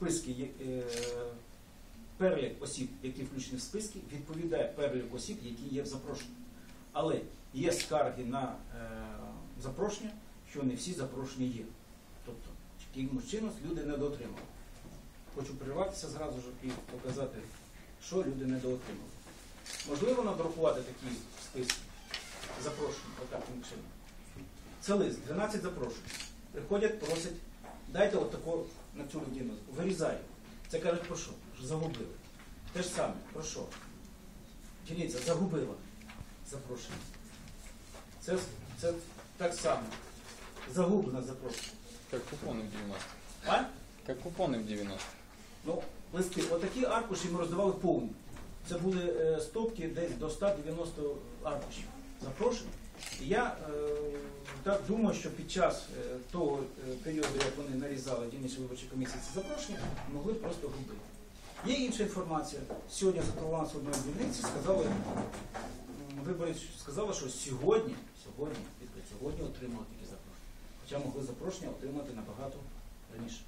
списки, е, перелік осіб, які включені в списки, відповідає перелік осіб, які є в запрошенні. Але є скарги на е, запрошення, що не всі запрошені є. Тобто, якимось чином люди не доотримали. Хочу прерватися зразу ж і показати, що люди не доотримали. Можливо надрукувати такі списки запрошень, отаким чином. Це лист, 12 запрошень. Приходять, просять, дайте от таку на цю людину, вирізаю. Це кажуть, про що? Загубили. Те ж саме, про що? Дільниця загубила запрошення. Це, це так само. Загублено запрошення. Как купоны в 90 А? Как купоны в 90 Ну, листи. Отакі аркуші ми роздавали повні. Це були е, стопки десь до 190 аркушів запрошень. І я е, думаю, що під час е, того е, періоду, як вони нарізали дільничні виборчі комісії ці запрошення, могли просто губити. Є інша інформація. Сьогодні за з одної дільниці сказали, виборець сказала, що сьогодні, сьогодні, сьогодні отримали такі запрошення. Хоча могли запрошення отримати набагато раніше.